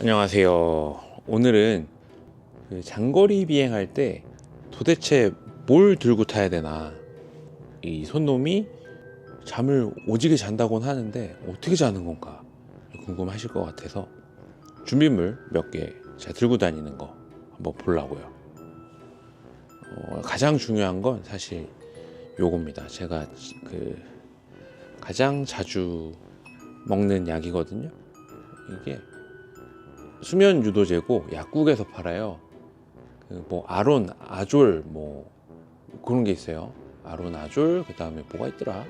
안녕하세요. 오늘은 그 장거리 비행할 때 도대체 뭘 들고 타야 되나? 이 손놈이 잠을 오지게 잔다곤 하는데 어떻게 자는 건가 궁금하실 것 같아서 준비물 몇 개 제가 들고 다니는 거 한번 보려고요. 어, 가장 중요한 건 사실 요겁니다. 제가 그 가장 자주 먹는 약이거든요. 이게 수면 유도제고 약국에서 팔아요. 그 뭐 아론, 아졸 뭐 그런 게 있어요. 아론, 아졸 그 다음에 뭐가 있더라.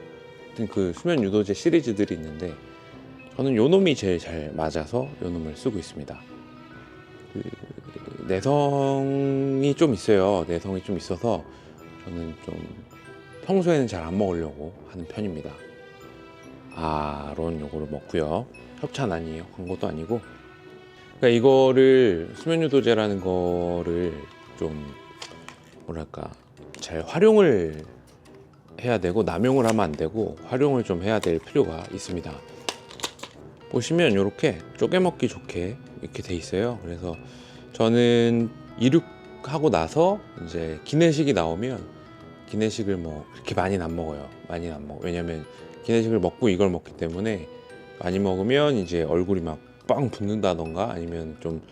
그 수면 유도제 시리즈들이 있는데 저는 요 놈이 제일 잘 맞아서 요 놈을 쓰고 있습니다. 그 내성이 좀 있어요. 내성이 좀 있어서 저는 좀 평소에는 잘 안 먹으려고 하는 편입니다. 아론 요거를 먹고요. 협찬 아니에요. 광고도 아니고. 그러니까 이거를 수면 유도제라는 거를 좀 뭐랄까 잘 활용을 해야 되고 남용을 하면 안 되고 활용을 좀 해야 될 필요가 있습니다. 보시면 이렇게 쪼개 먹기 좋게 이렇게 돼 있어요. 그래서 저는 이륙하고 나서 이제 기내식이 나오면 기내식을 뭐 그렇게 많이는 안 먹어요. 많이는 안 먹어. 왜냐면 기내식을 먹고 이걸 먹기 때문에 많이 먹으면 이제 얼굴이 막 빵 붓는다던가 아니면 좀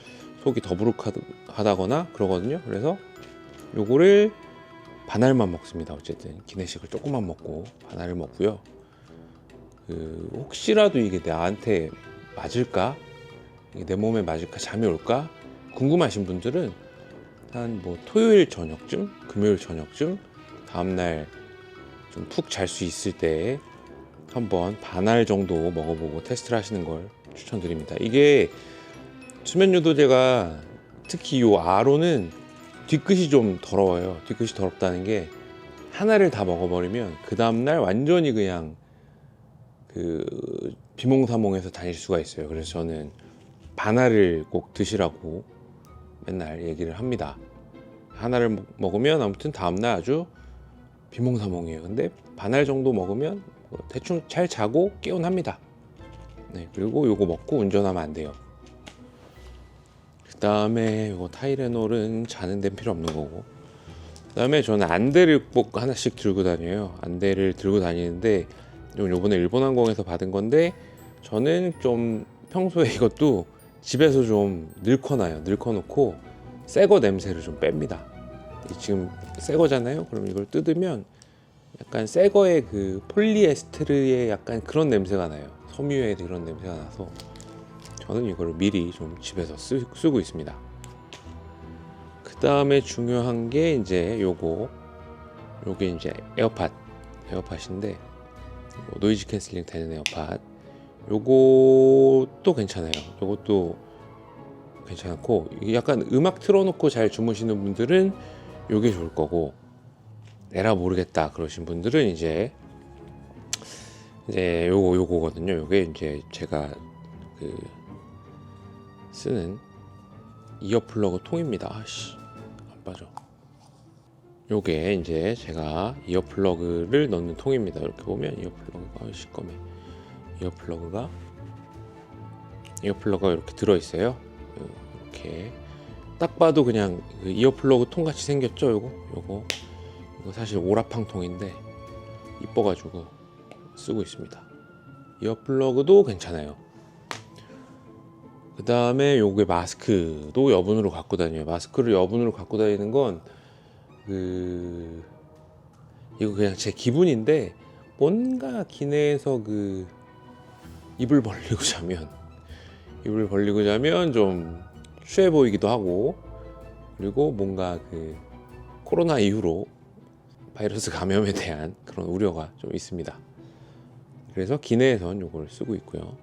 속이 더부룩하다거나 그러거든요. 그래서 요거를 반알만 먹습니다. 어쨌든 기내식을 조금만 먹고 반알을 먹고요. 그 혹시라도 이게 나한테 맞을까? 이게 내 몸에 맞을까? 잠이 올까? 궁금하신 분들은 한 뭐 토요일 저녁쯤, 금요일 저녁쯤 다음날 좀 푹 잘 수 있을 때 한번 반알 정도 먹어보고 테스트를 하시는 걸 추천드립니다. 이게 수면 유도제가 특히 요 아로는 뒤끝이 좀 더러워요. 뒤끝이 더럽다는 게 하나를 다 먹어버리면 그 다음날 완전히 그냥 그 비몽사몽해서 다닐 수가 있어요. 그래서 저는 반알을 꼭 드시라고 맨날 얘기를 합니다. 하나를 먹- 먹으면 아무튼 다음날 아주 비몽사몽해요. 근데 반알 정도 먹으면 뭐 대충 잘 자고 깨운합니다. 네, 그리고 요거 먹고 운전하면 안 돼요. 그 다음에 요거 타이레놀은 자는 데는 필요 없는 거고. 그 다음에 저는 안대를 꼭 하나씩 들고 다녀요. 안대를 들고 다니는데 좀 요번에 일본 항공에서 받은 건데 저는 좀 평소에 이것도 집에서 좀 늙어놔요. 늙어놓고 새거 냄새를 좀 뺍니다. 이 지금 새 거잖아요. 그럼 이걸 뜯으면 약간 새 거의 그 폴리에스테르의 약간 그런 냄새가 나요. 섬유의 그런 냄새가 나서 저는 이거를 미리 좀 집에서 쓰, 쓰고 있습니다. 그 다음에 중요한 게 이제 요거 요게 이제 에어팟 에어팟인데 요 노이즈 캔슬링 되는 에어팟 요것도 괜찮아요. 요것도 괜찮고 약간 음악 틀어놓고 잘 주무시는 분들은 요게 좋을 거고 에라 모르겠다 그러신 분들은 이제 이제 요거 요거거든요. 요게 이제 제가 그 쓰는 이어 플러그 통입니다. 아씨 안 빠져. 요게 이제 제가 이어 플러그를 넣는 통입니다. 이렇게 보면 이어 플러그가 시꺼매. 이어 플러그가 이어 플러그가 이렇게 들어 있어요. 이렇게 딱 봐도 그냥 그 이어 플러그 통 같이 생겼죠. 요거 요거 이거 사실 오라팡 통인데 이뻐가지고 쓰고 있습니다. 이어 플러그도 괜찮아요. 그 다음에 요게 마스크도 여분으로 갖고 다녀요. 마스크를 여분으로 갖고 다니는 건 그 이거 그냥 제 기분인데 뭔가 기내에서 그 입을 벌리고 자면 입을 벌리고 자면 좀 취해 보이기도 하고 그리고 뭔가 그 코로나 이후로 바이러스 감염에 대한 그런 우려가 좀 있습니다. 그래서 기내에선 요걸 쓰고 있고요.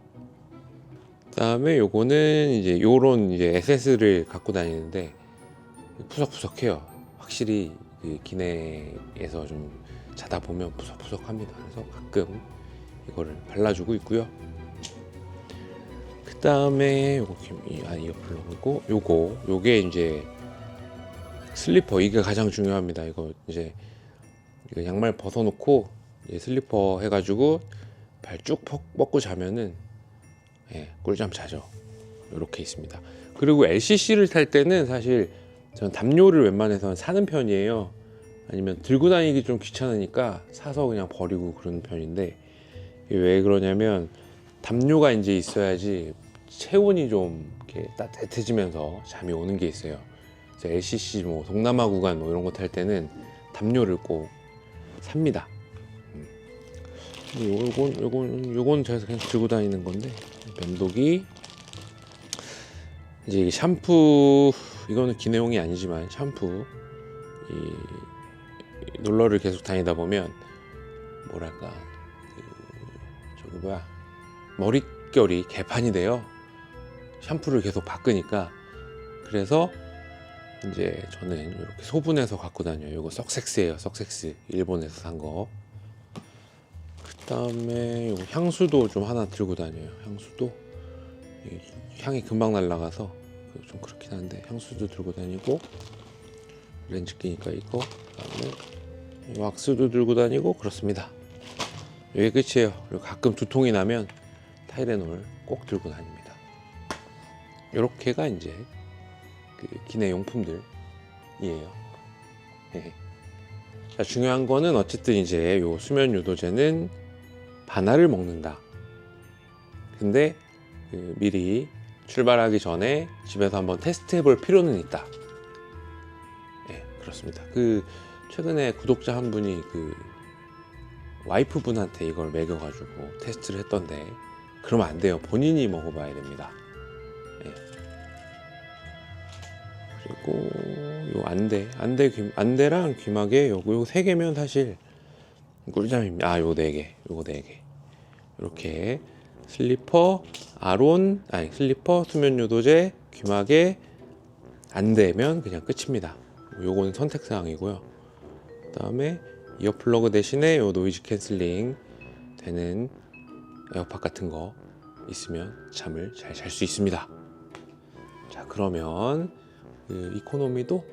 그다음에 요거는 이제 요런 이제 SS를 갖고 다니는데 푸석푸석해요. 확실히 그 기내에서 좀 자다 보면 푸석푸석합니다. 그래서 가끔 이거를 발라주고 있고요. 그 다음에 요거 이- 아 이어플러그고 요거 요게 이제 슬리퍼 이게 가장 중요합니다. 이거 이제 양말 벗어놓고 슬리퍼 해가지고 발 쭉 뻗고 자면은 예, 꿀잠 자죠. 이렇게 있습니다. 그리고 LCC를 탈 때는 사실 저는 담요를 웬만해서는 사는 편이에요. 아니면 들고 다니기 좀 귀찮으니까 사서 그냥 버리고 그런 편인데 왜 그러냐면 담요가 이제 있어야지 체온이 좀 이렇게 따뜻해지면서 잠이 오는 게 있어요. 그래서 LCC 뭐 동남아 구간 뭐 이런 거 탈 때는 담요를 꼭 삽니다. 음. 뭐 요건 요건 요건 제가 그냥 들고 다니는 건데 면도기 이제 샴푸 이거는 기내용이 아니지만 샴푸 이 놀러를 계속 다니다 보면 뭐랄까 그 저기 뭐야 머릿결이 개판이 돼요 샴푸를 계속 바꾸니까 그래서 이제 저는 이렇게 소분해서 갖고 다녀요 이거 석섹스예요 석섹스 일본에서 산거 그 다음에 요거 향수도 좀 하나 들고 다녀요 향수도 이 향이 금방 날라가서 그좀 그렇긴 한데 향수도 들고 다니고 렌즈 끼니까 이거 그다음에 이 왁스도 들고 다니고 그렇습니다. 이게 끝이에요. 그리고 가끔 두통이 나면 타이레놀 꼭 들고 다닙니다. 이렇게가 이제 그 기내 용품들이에요. 예. 자, 중요한 거는 어쨌든 이제 요 수면 유도제는 바나를 먹는다. 근데 그 미리 출발하기 전에 집에서 한번 테스트 해 볼 필요는 있다. 예, 그렇습니다. 그 최근에 구독자 한 분이 그 와이프 분한테 이걸 먹여가지고 테스트를 했던데 그러면 안 돼요. 본인이 먹어봐야 됩니다. 예. 그리고 요 안대, 안대 귀, 안대랑 귀마개 요거 요세 개면 사실 꿀잠입니다. 아, 요 네 개, 요거 네 개. 이렇게 슬리퍼, 아론, 아니 슬리퍼, 수면 유도제, 귀마개 안 되면 그냥 끝입니다. 요거는 선택 사항이고요. 그다음에 이어플러그 대신에 요 노이즈 캔슬링 되는 에어팟 같은 거 있으면 잠을 잘 잘 수 있습니다. 자 그러면 그 이코노미도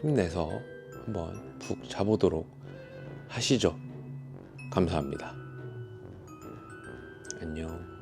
힘내서 한번 푹 자보도록 하시죠. 감사합니다. 안녕.